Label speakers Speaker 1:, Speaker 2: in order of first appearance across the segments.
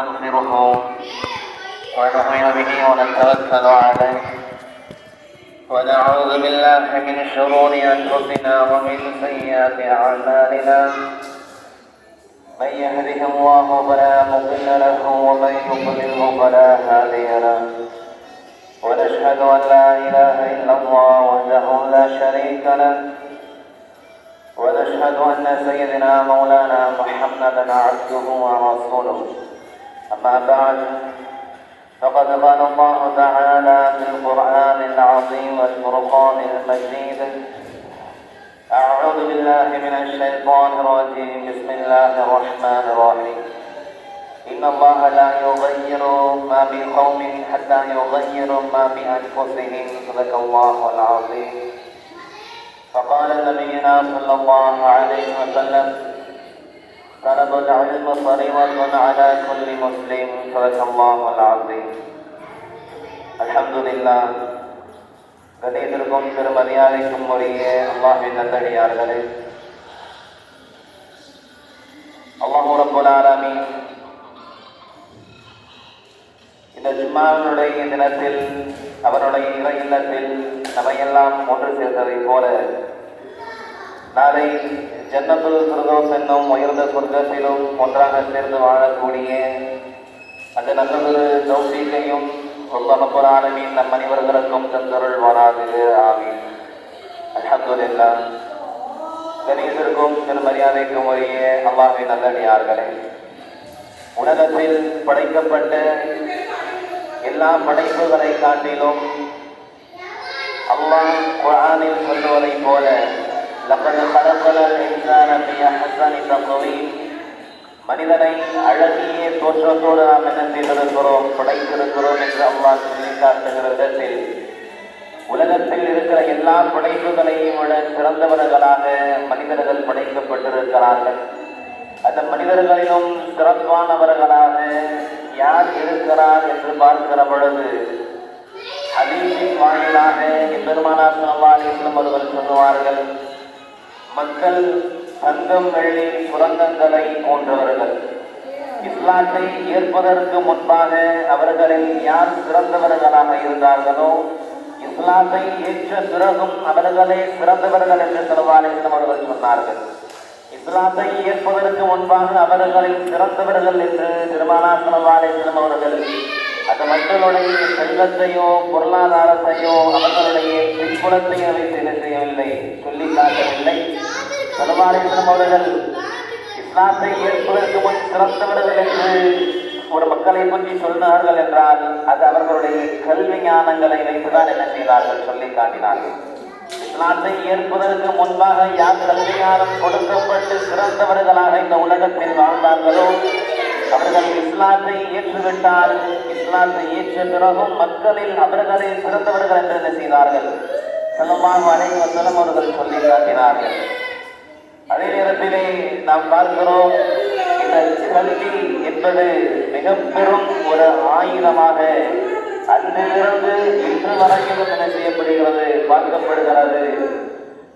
Speaker 1: ونستغفره ونؤمن به ونتوكل عليه. ونعوذ بالله من شرور أنفسنا ومن سيئات أعمالنا. من يهده الله فلا مضل له ومن يضلله فلا هادي له. ونشهد أن لا إله إلا الله وحده لا شريك له. ونشهد أن سيدنا مولانا محمدا عبده ورسوله. أما بعد فقد قال الله تعالى في القرآن العظيم والفرقان المجيد أعوذ بالله من الشيطان الرجيم بسم الله الرحمن الرحيم. إن الله لا يغير ما بقوم حتى يغيروا ما بأنفسهم صدق الله العظيم. فقال نبينا صلى الله عليه وسلم طلب العلم فريضة على كل مسلم صدق الله العظيم الحمد لله கணிதத்திற்கும் பெருமரியாதைக்கும் உரிய அல்லாஹின் நல்லடியார்களே அல்லாஹு ரப்புல் ஆலமீன் இந்த ஜும்மாவினுடைய தினத்தில் அவனுடைய இறை இல்லத்தில் நம்மையெல்லாம் ஒன்று சேர்ந்ததை போல நாளை ஜன்னத்துல் பிரதோஸ் என்னும் உயர்ந்த சொர்க்கத்திலும் ஒன்றாக சேர்ந்து வாழக்கூடிய அந்த நல்லதொரு தௌசீகையும் சொல்லப்போர் ஆலமீன் நம் அனைவர்களுக்கும் தந்தருள் வராது ஆமீன். அல்ஹம்துலில்லா. கணேசருக்கும் திரு மரியாதைக்கும் உரிய அல்லாஹின் நல்லடியார்களே உலகத்தில் படைக்கப்பட்ட எல்லா படைப்புகளை காட்டிலும் அல்லாஹ் குரானில் சொல்லுவதைப் போல லக்கத் கலக்கலல் இன்சான ஃபீ அஹ்ஸனி தக்வீம் மனிதனை அழகிய தோற்றத்தோடு நாம் என்ன செய்திருக்கிறோம் படைத்திருக்கிறோம் என்று அம்மா சொல்லி காட்டுகிற விதத்தில் உலகத்தில் இருக்கிற எல்லா படைப்புகளையும் விட சிறந்தவர்களாக மனிதர்கள் படைக்கப்பட்டிருக்கிறார்கள். அந்த மனிதர்களிலும் சிறப்பானவர்களாக யார் இருக்கிறார் என்று பார்க்கிற பொழுது ஹதீஸின் வாயிலாக பெருமானார் சல்லல்லாஹு அவர்கள் சொல்லுவார்கள் மக்கள் தங்கம் வெள்ளி சுரங்கங்களை போன்றவர்கள். இஸ்லாத்தை ஏற்பதற்கு முன்பாக அவர்களில் யார் சிறந்தவர்களாக இருந்தார்களோ இஸ்லாத்தை ஏற்ற பிறகும் அவர்களே சிறந்தவர்கள் என்று செலவாலேசம் அவர்கள் சொன்னார்கள். இஸ்லாத்தை ஏற்பதற்கு முன்பாக அவர்களில் சிறந்தவர்கள் என்று திருமணா செலவாலேசம் அவர்கள் அந்த மக்களுடைய செல்வத்தையோ பொருளாதாரத்தையோ அவர்களுடைய பின்புலத்தையோ வைத்து என்ன செய்யவில்லை. சொல்லி காட்டவில்லை. செலவாலேசம் அவர்கள் இஸ்லாத்தை ஏற்பதற்கு முன் சிறந்தவர்கள் என்று ஒரு மக்களை பற்றி சொன்னார்கள் என்றால் அது அவர்களுடைய கல்வி ஞானங்களை வைத்துதான் என்ன செய்தார்கள் சொல்லி காட்டினார்கள். இஸ்லாத்தை ஏற்பதற்கு முன்பாக யார் கல்வி ஞானம் கொடுக்கப்பட்டு சிறந்தவர்களாக இந்த உலகத்தில் வாழ்ந்தார்களோ அவர்கள் இஸ்லாத்தை ஏற்றுவிட்டால் இஸ்லாத்தை ஏற்ற பிறகும் மக்களில் அவர்களே சிறந்தவர்கள் என்று என்ன செய்தார்கள்? செல்லமாக அனைவரும் அவர்கள் சொல்லி காட்டினார்கள். அதே நேரத்திலே நாம் பார்க்கிறோம் இந்த கல்வி என்பது மிக பெரும் ஒரு ஆயுதமாக அன்றிலிருந்து இன்று வரையிலும் என்ன செய்யப்படுகிறது பார்க்கப்படுகிறது.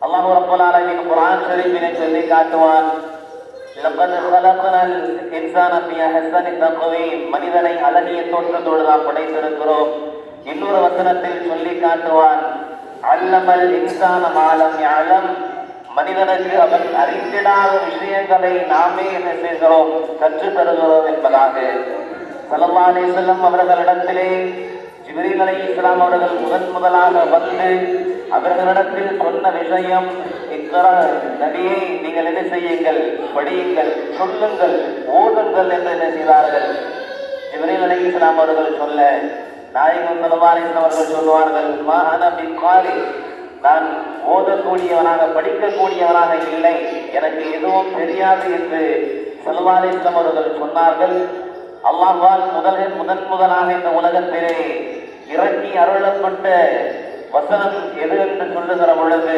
Speaker 1: அல்லாஹ் ரப்பல் ஆலமீன் குர்ஆன் ஷரீஃபினை சொல்லி காட்டுவான் லக்கத் ஹலக்னல் இன்சான ஃபீ தக்வீம் மனிதனை அழகிய தோற்றத்தோடு நாம் படைத்திருக்கிறோம். இன்னொரு வசனத்தில் சொல்லி காட்டுவான் அல்லமல் இன்சான மாலம் மனிதனுக்கு அவன் அறிந்திடாத விஷயங்களை நாமே என்ன செய்கிறோம்? கற்றுத் தருகிறோம் என்பதாக. சலமானே செல்லம் அவர்களிடத்திலே ஜிப்ரீல் அலை இஸ்லாம் அவர்கள் முதன் முதலாக வந்து அவர்களிடத்தில் சொன்ன விஷயம் நபியை நீங்கள் என்ன செய்யுங்கள் படியுங்கள் சொல்லுங்கள் ஓதுங்கள் என்று என்ன செய்தார்கள் இவரில் அலை இஸ்லாம் அவர்கள் சொல்ல நாயகம் சல்லல்லாஹு அவர்கள் சொல்லுவார்கள் மா அன நான் ஓதக்கூடியவனாக படிக்கக்கூடியவனாக இல்லை எனக்கு எதுவும் தெரியாது என்று செல்வாலிஸ்லம் அவர்கள் சொன்னார்கள். அல்லாஹால் முதலில் முதன் முதலாக இந்த உலகத்திலே இறக்கி அருளப்பட்ட வசனம் எது என்று சொல்லுகிற பொழுது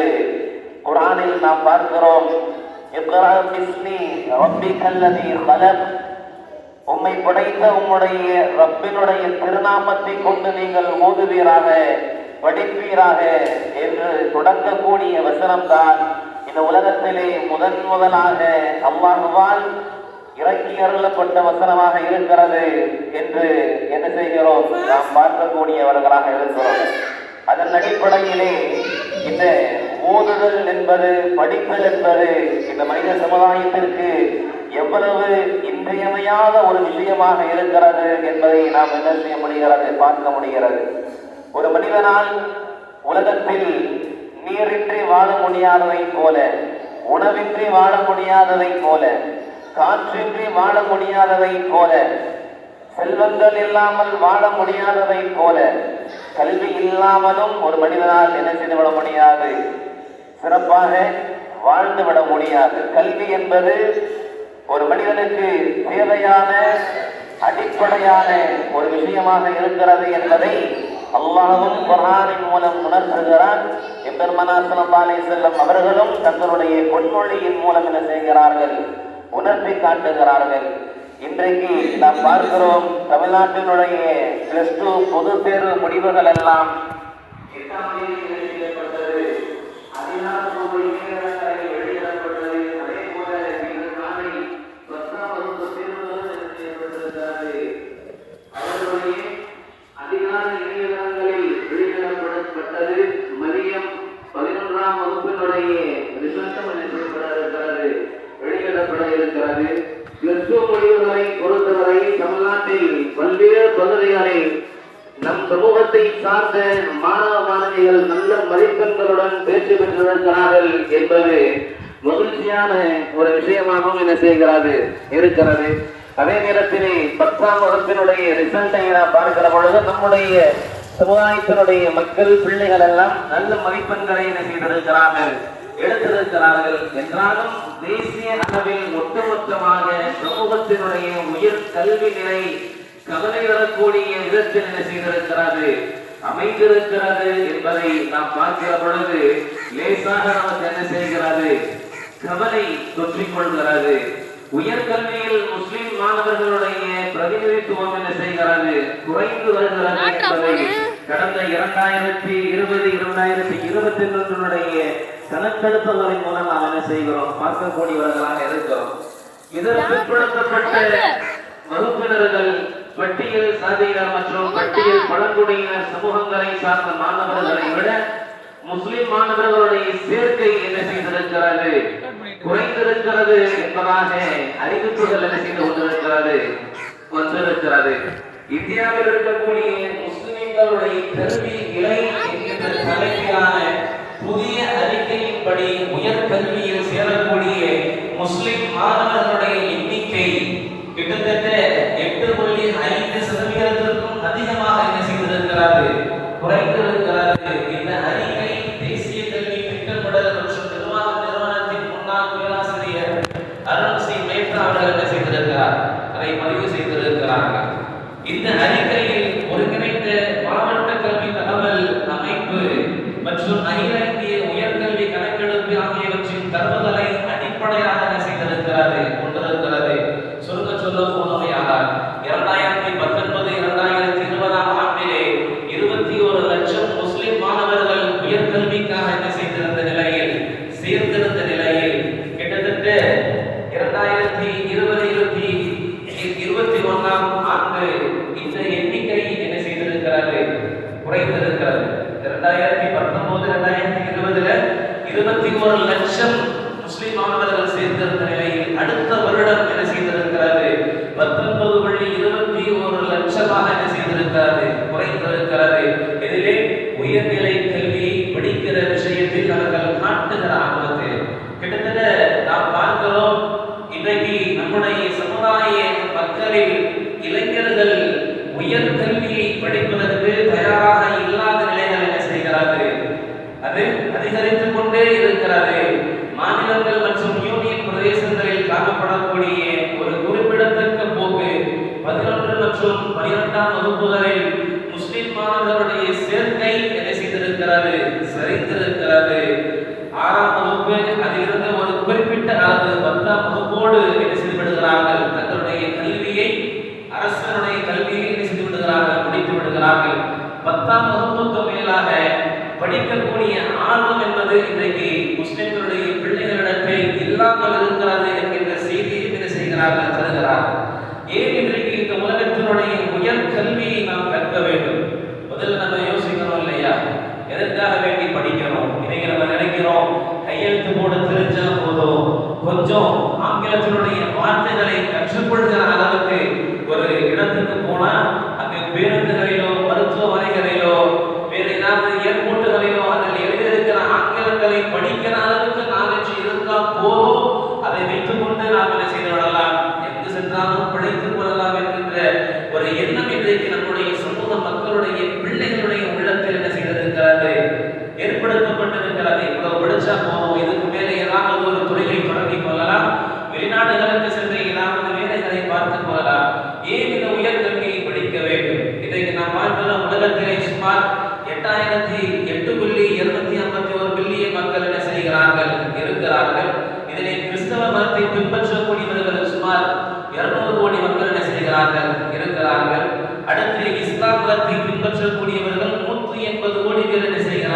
Speaker 1: குரானில் நாம் பார்க்கிறோம் பிஸ்மி உம்மை படைத்த உம்முடைய ரப்பினுடைய திருநாமத்தை கொண்டு நீங்கள் ஓதுவீராக படிப்பீராக என்று தொடங்கக்கூடிய வசனம்தான் இந்த உலகத்திலே முதன் முதலாக அவ்வாறுவால் இறக்கி அருளப்பட்ட வசனமாக இருக்கிறது என்று என்ன செய்கிறோம்? நாம் பார்க்கக்கூடியவர்களாக இருக்கிறோம். அதன் அடிப்படையிலே இந்த ஓதுதல் என்பது படித்தல் என்பது இந்த மனித சமுதாயத்திற்கு எவ்வளவு இன்றியமையாத ஒரு விஷயமாக இருக்கிறது என்பதை நாம் என்ன செய்ய முடிகிறது பார்க்க முடிகிறது. ஒரு மனிதனால் உலகத்தில் நீரின்றி வாழ முடியாததை போல உணவின்றி வாழ முடியாததை போல காற்றின்றி வாழ முடியாததை போல செல்வங்கள் இல்லாமல் வாழ முடியாததை போல கல்வி இல்லாமலும் ஒரு மனிதனால் என்ன செய்துவிட முடியாது? சிறப்பாக வாழ்ந்து விட முடியாது. கல்வி என்பது ஒரு மனிதனுக்கு தேவையான அடிப்படையான ஒரு விஷயமாக இருக்கிறது என்பதை அல்லாஹ்வும் குரானின் மூலம் உணர்த்துகிறான் எம்பெருமனார் பாலே செல்லும் அவர்களும் தங்களுடைய பொன்மொழியின் மூலம் என்ன செய்கிறார்கள்? உணர்த்தி காட்டுகிறார்கள். இன்றைக்கு நாம் பார்க்கிறோம் தமிழ்நாட்டினுடைய பிளஸ் டூ பொது தேர்வு முடிவுகள் எல்லாம். பிளஸ் முடிவுகளை பொறுத்தவரை தமிழ்நாட்டில் பல்வேறு பகுதிகளில் நம் சமூகத்தை சார்ந்த மாணவ மாணவிகள் நல்ல மதிப்பெண்களுடன் தேர்ச்சி பெற்றிருக்கிறார்கள் என்பது மகிழ்ச்சியான ஒரு விஷயமாகவும் என்ன செய்கிறது இருக்கிறது. அதே நேரத்திலே பத்தாம் வகுப்பினுடைய ரிசல்ட்டை நாம் பார்க்கிற பொழுது நம்முடைய சமுதாயத்தினுடைய மக்கள் பிள்ளைகள் எல்லாம் நல்ல மதிப்பெண்களை என்ன செய்திருக்கிறார்கள். எடுத்திருக்கிறார்கள். என்றாலும் தேசிய அளவில் ஒட்டுமொத்தமாக சமூகத்தினுடைய உயர் கல்வி நிலை கவலை வரக்கூடிய விதத்தில் என்ன செய்திருக்கிறது? அமைந்திருக்கிறது என்பதை நாம் பார்க்கிற பொழுது லேசாக நமக்கு என்ன செய்கிறது? கவலை தொற்றிக் கொள்கிறது. உயர்கல்வியில் முஸ்லிம் மாணவர்களுடைய பிரதிநிதித்துவம் என்ன செய்கிறது? குறைந்து வருகிறது என்பதை கடந்த இரண்டாயிரத்தி இருபது இரண்டாயிரத்தி இருபத்தி ஒன்றினுடைய கணக்கெடுப்புகளின் மூலம் நாம் என்ன செய்கிறோம்? பார்க்கக்கூடியவர்களாக இருக்கிறோம். இதற்கு பிற்படுத்தப்பட்ட வகுப்பினர்கள் பட்டியல் சாதியினர் மற்றும் பட்டியல் பழங்குடியினர் சமூகங்களை சார்ந்த மாணவர்களை விட முஸ்லிம் மாணவர்களுடைய சேர்க்கை என்ன செய்திருக்கிறது? குறைந்திருக்கிறது என்பதாக அறிவிப்புகள் என்ன செய்து கொண்டிருக்கிறது? வந்திருக்கிறது. இந்தியாவில் இருக்கக்கூடிய எங்களுடைய கல்வி நிலை என்கின்ற தலைப்பிலான புதிய அறிக்கையின்படி உயர்கல்வியில் சேரக்கூடிய முஸ்லிம் மாணவர்களுடைய எண்ணிக்கை கிட்டத்தட்ட எட்டு புள்ளி ஐந்து சதவீதத்திற்கும் அதிகமாக என்ன செய்திருக்கிறது குறைந்திருக்கிறது இந்த அறிக்கை தேசிய கல்வி திட்டமிடல் மற்றும் நிர்வாக நிறுவனத்தின் முன்னாள் பேராசிரியர் அருண் சி மேத்தா அவர்கள் என்ன செய்திருக்கிறார் அதை பதிவு செய்திருக்கிறார்கள் இந்த அறிக்கையில் ஒருங்கிணைந்த மாவட்ட கல்வி தகவல் அமைப்பு மற்றும் அகில இந்திய உயர்கல்வி கணக்கெடுப்பு ஆகியவற்றின் தரவுகளை அடிப்படையாக என்ன செய்திருக்கிறது கொண்டிருக்கிறது சுருங்க சொல்ல போனவையாக இரண்டாயிரத்தி பத்தொன்பது இரண்டாயிரத்தி இருபதாம் ஆண்டிலே இருபத்தி ஒரு லட்சம் முஸ்லிம் மாணவர்கள் உயர்கல்விக்காக என்ன செய்திருந்த நிலையில் சேர்ந்திருந்த நிலையில் கிட்டத்தட்ட இரண்டாயிரத்தி இருபது இருபத்தி இருபத்தி ஒன்றாம் ஆண்டு இந்த எண்ணிக்கை என்ன செய்திருக்கிறது குறைந்திருக்கிறது இரண்டாயிரத்தி பத்தொன்பது இரண்டாயிரத்தி இருபதுல இருபத்தி ஒரு லட்சம் முஸ்லிம் மாணவர்கள் சேர்ந்திருந்த நிலையில் அடுத்த வருடம் என்ன செய்திருக்கிறது பத்தொன்பது புள்ளி இருபத்தி ஒரு லட்சமாக என்ன செய்திருக்கிறது குறைந்திருக்கிறது இதிலே உயர்நிலை கல்வியை படிக்கிற விஷயத்தில் அவர்கள் காட்டுகிற ஆர்வத்தை கிட்டத்தட்ட நாம் பார்க்கிறோம் இன்றைக்கு நம்முடைய சமுதாய சூழலில் இளைஞர்கள் உயர்கல்வியை படிப்பதற்கு தயாராக இல்லாத நிலைகள் என்ன செய்கிறது அது அதிகரித்துக் கொண்டே இருக்கிறது. மாநிலங்கள் மற்றும் யூனியன் பிரதேசங்களில் காணப்படக்கூடிய ஒரு குறிப்பிடத்தக்க போக்கு பதினொன்று மற்றும் பனிரெண்டாம் வகுப்புகளில்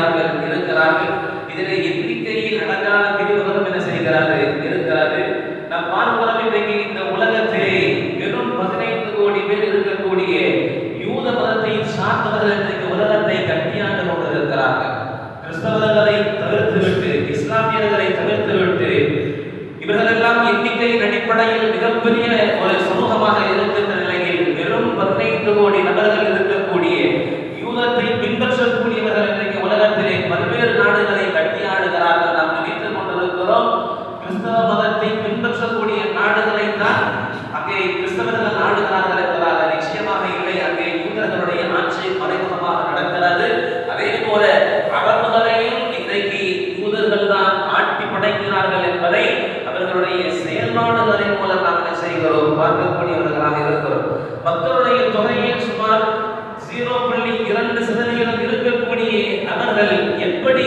Speaker 1: செய்கிறார்கள்
Speaker 2: இருக்கிறார்கள் இதனை எண்ணிக்கையில் அழகான பிரிவுகளும் என்ன செய்கிறார்கள்? தொகையில் சுமார் ஜீரோ புள்ளி இரண்டு சதவிகிதம் இருக்கக்கூடிய அவர்கள் எப்படி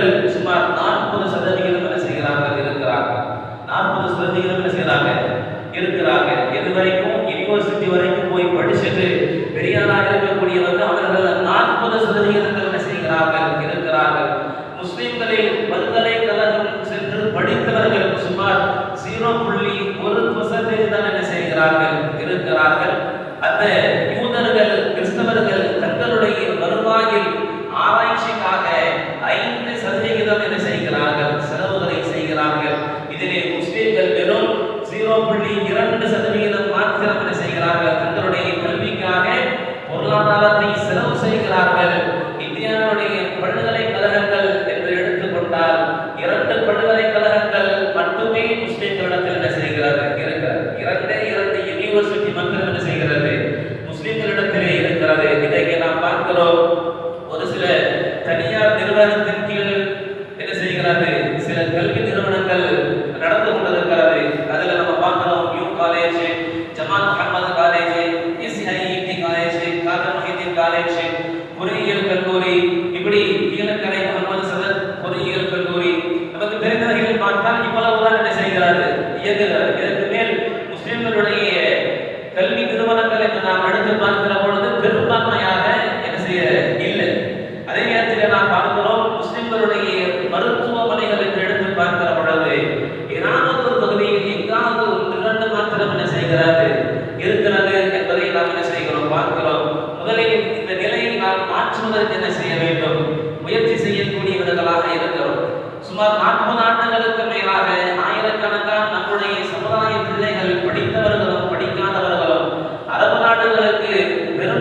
Speaker 2: பெண்கள் சுமார் நாற்பது சதவிகிதம் என்ன செய்கிறார்கள் இருக்கிறார்கள் நாற்பது சதவிகிதம் என்ன செய்கிறாங்க? இருக்கிறாங்க. எது வரைக்கும் யூனிவர்சிட்டி வரைக்கும் போய் படிச்சுட்டு பெரியாராக இருக்கக்கூடியவர்கள் அவர்கள் நாற்பது சதவிகிதத்தில் என்ன செய்கிறார்கள்? Santo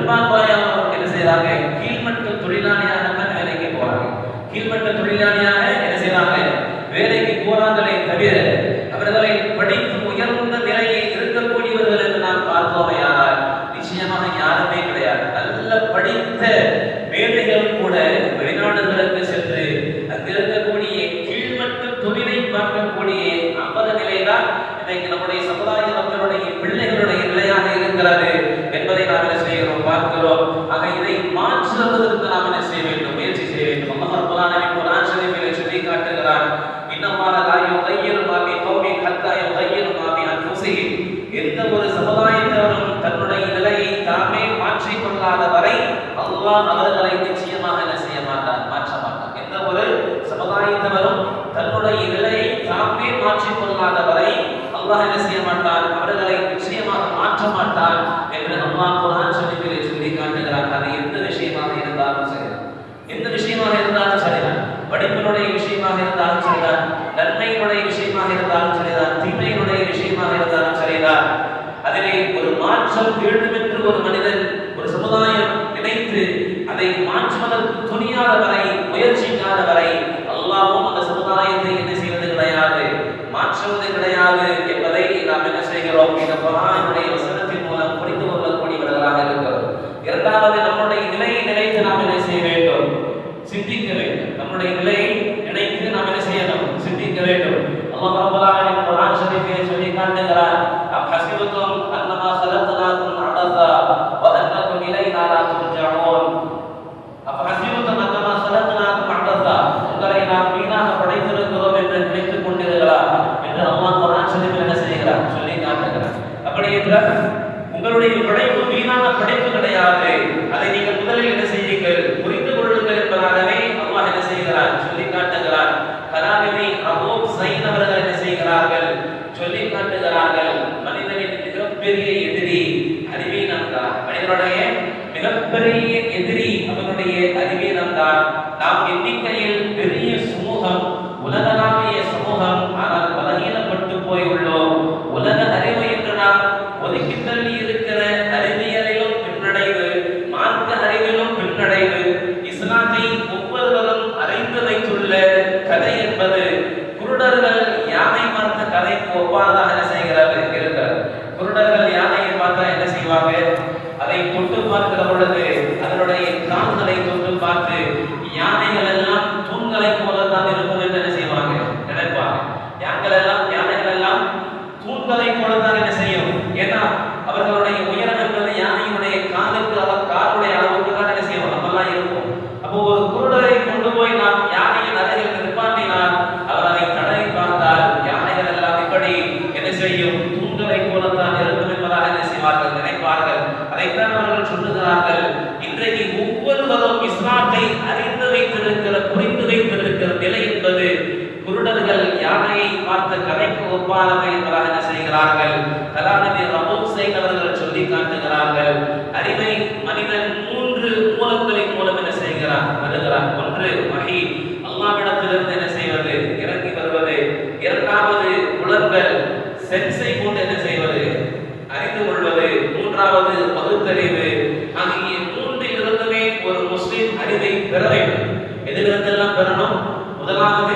Speaker 2: apa yang mungkin saya lakukan Allah ನಸೀಹ ಮಾಡ್ತಾನೆ அதை தொட்டு பார்க்கிற பொழுது சென்ஸை கொண்டு என்ன செய்வது? அறிந்து கொள்வது. மூன்றாவது பகுத்தறிவு. ஆகிய மூன்றிலிருந்துமே ஒரு முஸ்லிம் அறிவை பெற வேண்டும். எதிலிருந்தெல்லாம் பெறணும்? முதலாவது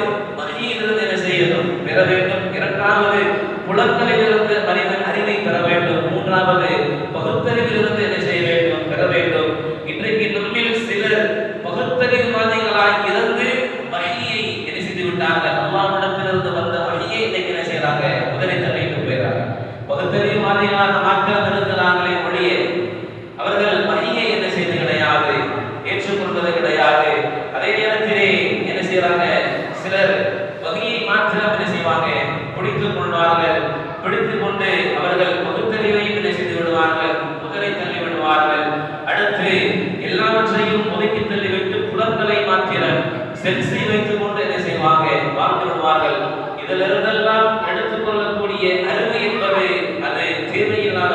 Speaker 2: வைத்துக் கொண்டு என்ன செய்வாங்க? வாழ்ந்து விடுவார்கள் இதிலிருந்தெல்லாம் எடுத்துக்கொள்ளக்கூடிய அறிவு என்பது அது தேவையில்லாத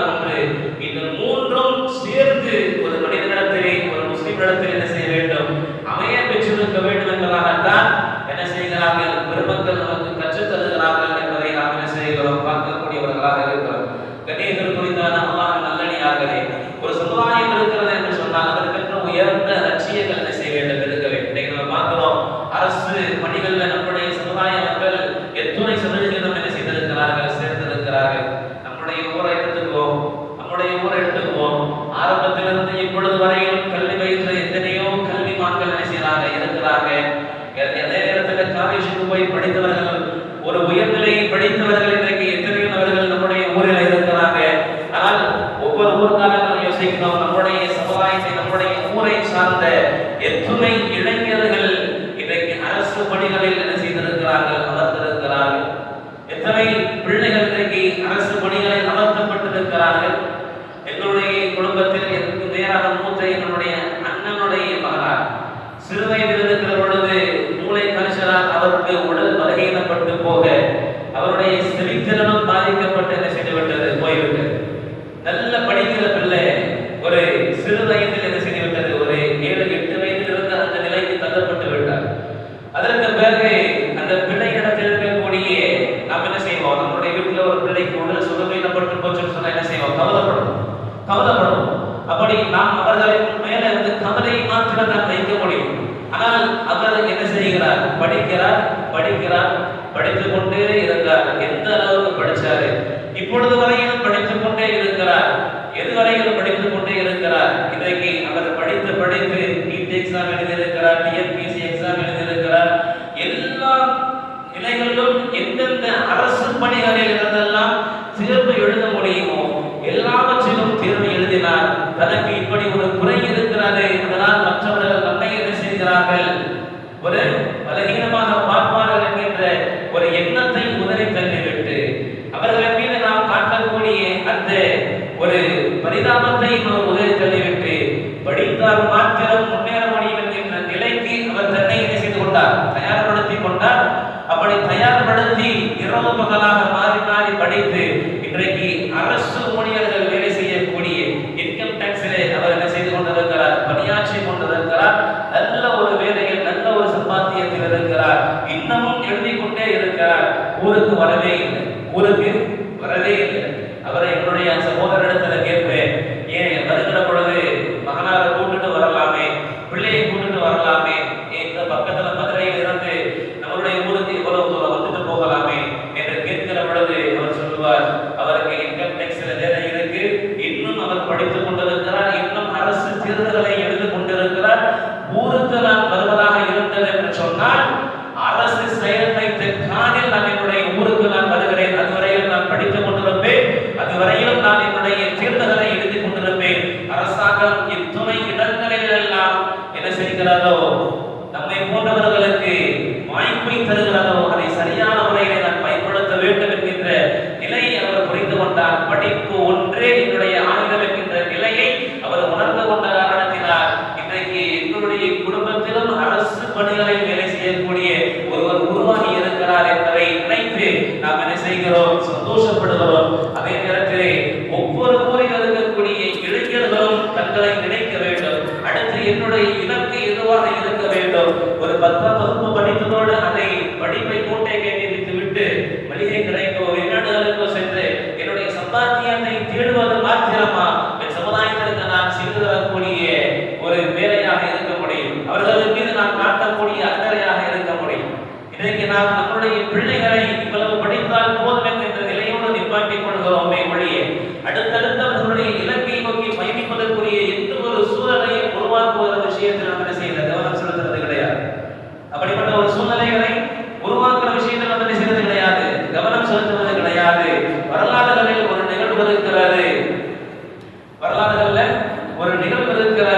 Speaker 2: சார்ந்த எத்துணை இளைஞர்கள் இன்றைக்கு அரசு பணிகளில் என்ன வரையிலும் படித்துக் கொண்டே இருக்கிறார். எதுவரையிலும் படித்துக் கொண்டே இருக்கிறார். இன்றைக்கு அவர் படித்து படித்து நீட் எக்ஸாம் எழுதியிருக்கிறார் டிஎன்பிசி எக்ஸாம் எழுதியிருக்கிறார். எல்லா நிலைகளிலும் எந்தெந்த அரசு பணிகளில் இருந்தெல்லாம் தேர்வு எழுத முடியுமோ எல்லாவற்றிலும் தேர்வு எழுதினார். தனக்கு இப்படி ஒரு குறை இருக்கிறார் ஊருக்கு வரவே இல்லை. ஊருக்கு வரவே இல்லை. அவரை என்னுடைய சகோதரனிடத்தில் அரசு பணிகளில் வேலை செய்யக்கூடிய ஒருவர் உருவாகி இருக்கிறார் என்பதை நினைத்து நாம் என்ன செய்கிறோம்? சந்தோஷப்படுகிறோம். அதே நேரத்தில் ஒவ்வொரு ஊரில் இருக்கக்கூடிய இளைஞர்களும் தங்களை நினைக்க வேண்டும். அடுத்து என்னுடைய இலக்கு எதுவாக இருக்க வேண்டும்? ஒரு பத்தாவது ஒரு நிகழ்வு இருக்கிற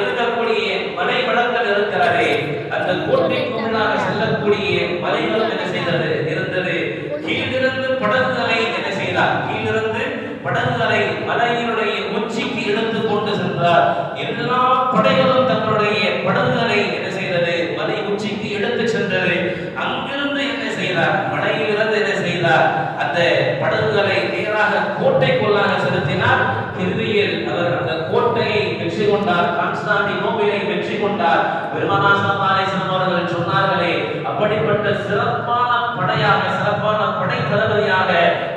Speaker 2: இருக்கக்கூடிய மலைவளங்கள் இருக்கிறதே. அந்த கோட்டைக்கு முன்னாக செல்லக்கூடிய மலைவளம் என்ன செய்தது? இருந்தது. கீழிருந்து படகுகளை என்ன செய்தார்? கீழிருந்து படகுகளை மலையினுடைய உச்சிக்கு இழுத்து கொண்டு சென்றார். எல்லா படைகளும் தங்களுடைய படகுகளை என்ன செய்தது? மலை உச்சிக்கு எடுத்து சென்றது. அங்கிருந்து என்ன செய்தார்? மலையிலிருந்து என்ன செய்தார்? அந்த படகுகளை நேராக கோட்டைக்குள்ளாக செலுத்தினார். திருவியல் கொண்டார். கான்ஸ்டாண்டினோபிலை வெற்றி கொண்டார். பெருமானா சல்லாலேசன் சொன்னார்களே அப்படிப்பட்ட சிறப்பான படையாக சிறப்பான படை தளபதியாக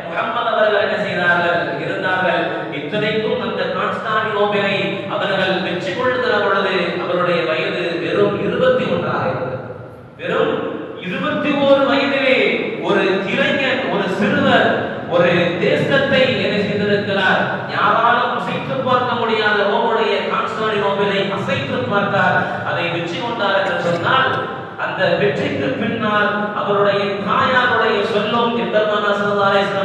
Speaker 2: முகமது அவர்கள் என்ன செய்தார்கள்? இருந்தார்கள். இத்தனைக்கும் அந்த கான்ஸ்டாண்டினோபிலை சிந்தித்து பார்த்தார். அதை வெற்றி கொண்டார் என்று சொன்னால் அந்த வெற்றிக்கு பின்னால் அவருடைய தாயாருடைய சொல்லும்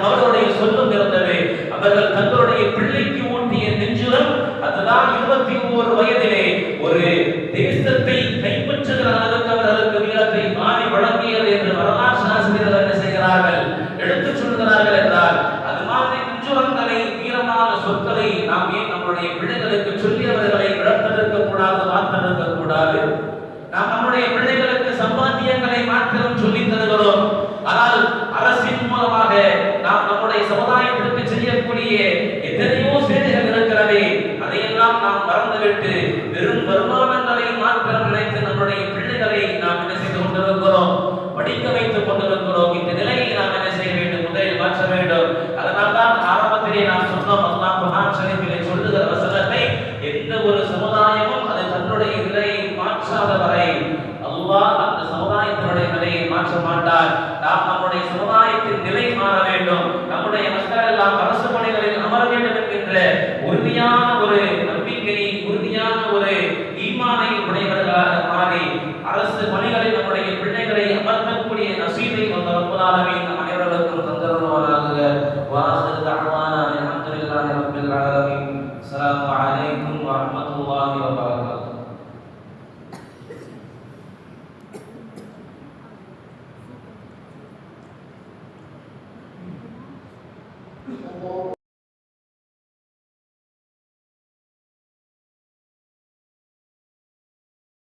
Speaker 2: அவருடைய சொல்லும் இருந்தது. அவர்கள் தங்களுடைய பிள்ளைக்கு ஊட்டிய நெஞ்சுரம் அதுதான் இருபத்தி ஓரு வயதிலே ஒரு தேசத்தை கைப்பற்றுகிற அளவுக்கு அவர்களுக்கு வீரத்தை மாறி வழங்கியது என்று வரலாற்று ஆசிரியர்கள் என்ன செய்கிறார்கள்? எடுத்துச் சொல்கிறார்கள் என்றால் நம்முடைய பிள்ளைகளுக்கு சொல்லி அவர்களை இழந்திருக்க கூடாது மாற்றிருக்க கூடாது.